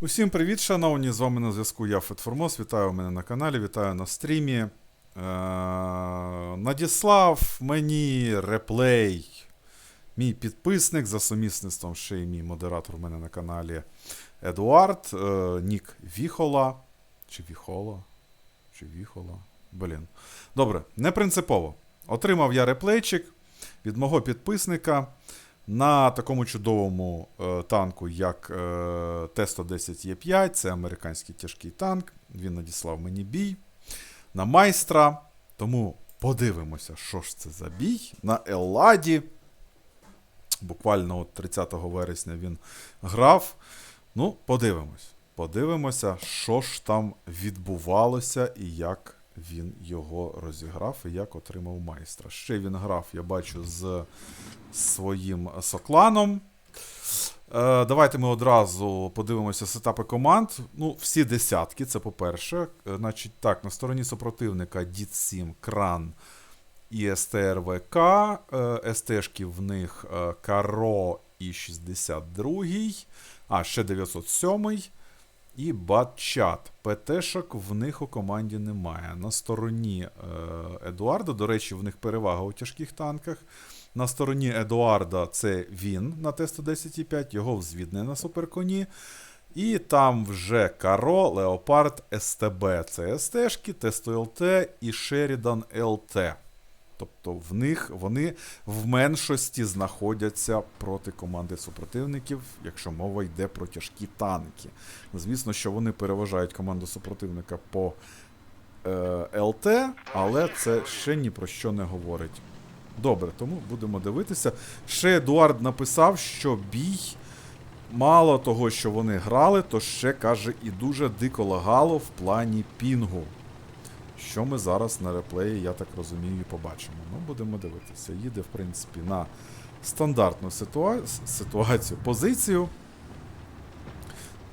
Усім привіт, шановні! З вами на зв'язку я Фетформос. Вітаю мене на каналі, вітаю на стрімі. Е, надіслав мені реплей. Мій підписник за сумісництвом, ще й мій модератор у мене на каналі Едуард, е, Нік Віхола. Чи Віхола? Чи Віхола? Блін. Добре, не принципово. Отримав я реплейчик від мого підписника на такому чудовому е, танку, як е, Т-110Е5. Це американський тяжкий танк. Він надіслав мені бій на майстра. Тому подивимося, що ж це за бій на Елладі. Буквально от 30 вересня він грав. Ну, подивимось. Подивимося, що ж там відбувалося і як він його розіграв, і як отримав майстра. Ще він грав, я бачу, з своїм сокланом. Е, давайте ми одразу подивимося сетапи команд. Ну, всі десятки, це по-перше. Е, Значить, так, на стороні супротивника Дід 7, Кран і СТРВК. Е, СТшки в них Каро і 62. А, ще 907. І Батчат. ПТшок в них у команді немає. На стороні е, Едуарда, до речі, в них перевага у тяжких танках. На стороні Едуарда це він на Т-110,5, його взвідне на суперконі. І там вже Каро, Леопард, СТБ. Це СТшки, Т-100ЛТ і Шерідан ЛТ. Тобто в них вони в меншості знаходяться проти команди супротивників, якщо мова йде про тяжкі танки. Звісно, що вони переважають команду супротивника по е, ЛТ, але це ще ні про що не говорить. Добре, тому будемо дивитися. Ще Едуард написав, що бій, мало того, що вони грали, то ще каже, і дуже дико лагало в плані пінгу. Що ми зараз на реплеї, я так розумію, побачимо. Ну, будемо дивитися. Їде, в принципі, на стандартну ситуа... ситуацію, позицію.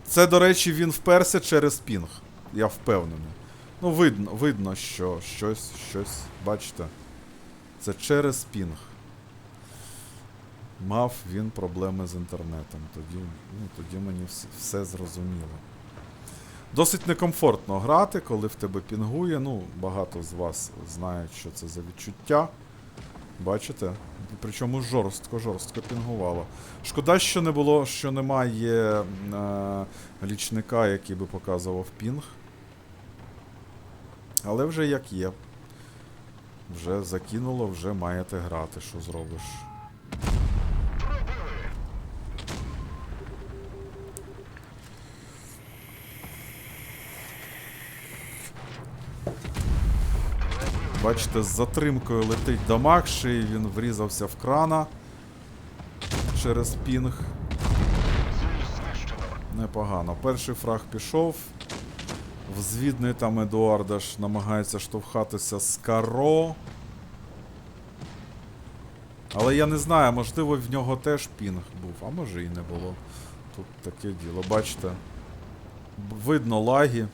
Це, до речі, він вперся через пінг. Я впевнений. Ну, видно, видно, що щось, щось, бачите. Це через пінг. Мав він проблеми з інтернетом. Тоді, ну, тоді мені все, все зрозуміло. Досить некомфортно грати, коли в тебе пінгує. Ну, багато з вас знають, що це за відчуття. Бачите? Причому жорстко, жорстко пінгувало. Шкода, що не було, що немає е, лічника, який би показував пінг. Але вже як є. Вже закинуло, вже маєте грати, що зробиш. Бачите, з затримкою летить дамаг, ще й він врізався в крана через пінг. Непогано. Перший фраг пішов. Взвідний там Едуарда ж намагається штовхатися з Каро. Але я не знаю, можливо, в нього теж пінг був, а може і не було. Тут таке діло, бачите. Видно лаги.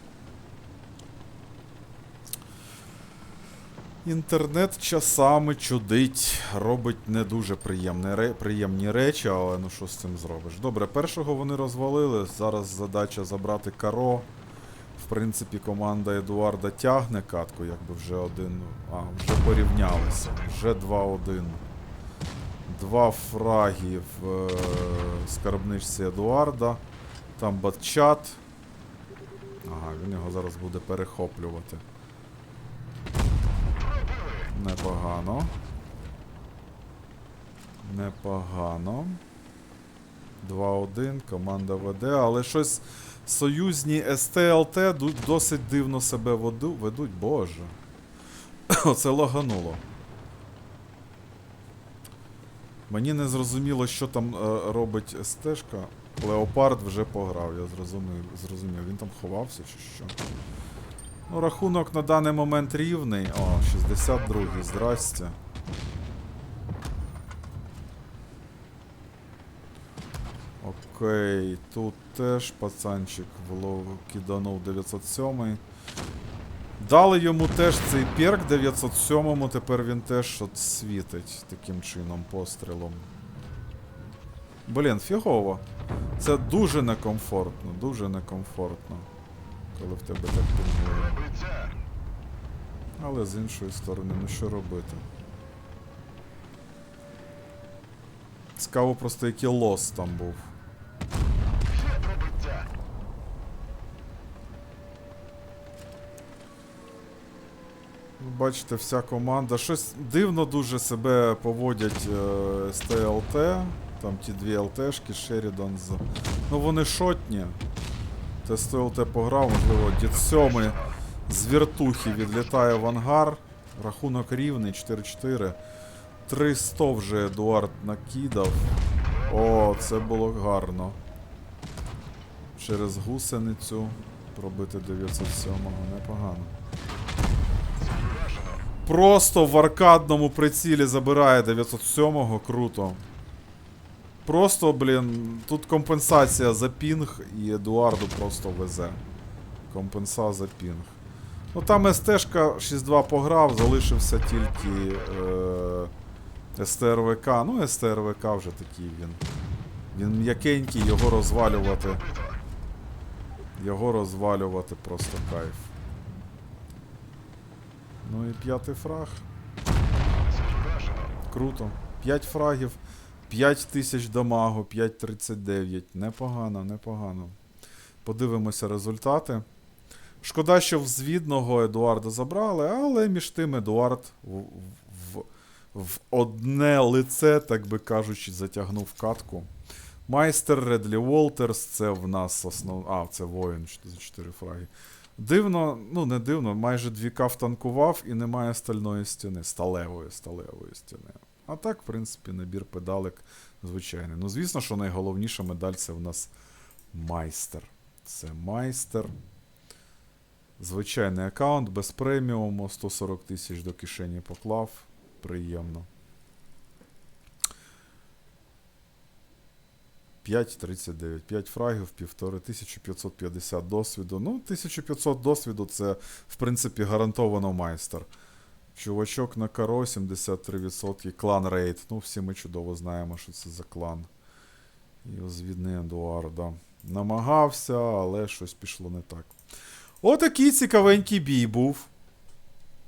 Інтернет часами чудить, робить не дуже приємні, приємні речі, але ну що з цим зробиш. Добре, першого вони розвалили. Зараз задача забрати Каро. В принципі, команда Едуарда тягне катку, якби вже один. А, вже порівнялися. Вже 2-1. Два фраги в е, скарбничці Едуарда. Там батчат. Ага, він його зараз буде перехоплювати. Непогано. Непогано. 2-1, команда веде, але щось союзні СТЛТ досить дивно себе ведуть, боже. Оце лагануло. Мені не зрозуміло, що там е, робить СТшка. Леопард вже пограв, я зрозумів. зрозумів. Він там ховався чи що. Ну, рахунок на даний момент рівний. О, 62-й, здрасте. Окей, тут теж пацанчик влов киданув 907. Дали йому теж цей перк 907-му, тепер він теж от світить таким чином пострілом. Блін, фігово. Це дуже некомфортно, дуже некомфортно. Коли в тебе так пінгує. Але з іншої сторони, ну що робити? Цікаво просто, який лос там був. Бачите, вся команда. Щось дивно дуже себе поводять е, СТЛТ. Там ті дві ЛТшки, Шерідан з. Ну вони шотні. Те СТЛТ пограв, можливо, дід сьомий з віртухи відлітає в ангар. Рахунок рівний 4-4. 300 вже Едуард накидав. О, це було гарно. Через гусеницю пробити 907-го непогано. Просто в аркадному прицілі забирає 907-го, круто. Просто, блін, тут компенсація за пінг і Едуарду просто везе. Компенса за пінг. Ну там СТшка 6-2 пограв, залишився тільки е, СТРВК. Ну, СТРВК вже такий він. Він м'якенький, його розвалювати. Його розвалювати просто кайф. Ну і п'ятий фраг. Круто. 5 фрагів, 5 тисяч дамагу, 5.39. Непогано, непогано. Подивимося результати. Шкода, що взвідного Едуарда забрали, але між тим Едуард в, в, в одне лице, так би кажучи, затягнув катку. Майстер Редлі Волтерс, це в нас основ... А, це воїн за 4 фраги. Дивно, ну не дивно, майже 2К втанкував і немає стальної стіни, сталевої, сталевої стіни. А так, в принципі, набір педалек звичайний. Ну, звісно, що найголовніша медаль це в нас майстер. Це майстер. Звичайний аккаунт без преміуму, 140 тисяч до кишені поклав. Приємно. 5,39. 5 фрагів, 1550 досвіду. Ну, 1500 досвіду це, в принципі, гарантовано майстер. Чувачок на каро 73%. Клан рейд. Ну, всі ми чудово знаємо, що це за клан. І озвідний Едуарда. Намагався, але щось пішло не так. Отакий цікавенький бій був.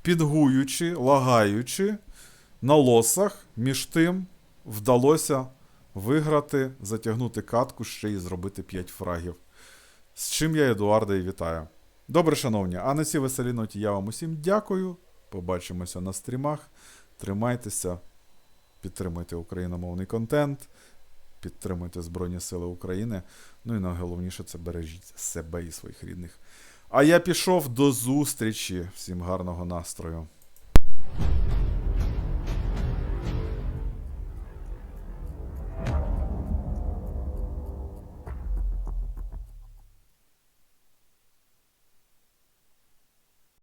Підгуючи, лагаючи на лосах. Між тим вдалося виграти, затягнути катку, ще й зробити 5 фрагів. З чим я Едуарда і вітаю. Добре, шановні, а на цій веселій ноті я вам усім дякую. Побачимося на стрімах. Тримайтеся, підтримуйте україномовний контент, підтримуйте Збройні Сили України. Ну і найголовніше це бережіть себе і своїх рідних. А я пішов до зустрічі. Всім гарного настрою.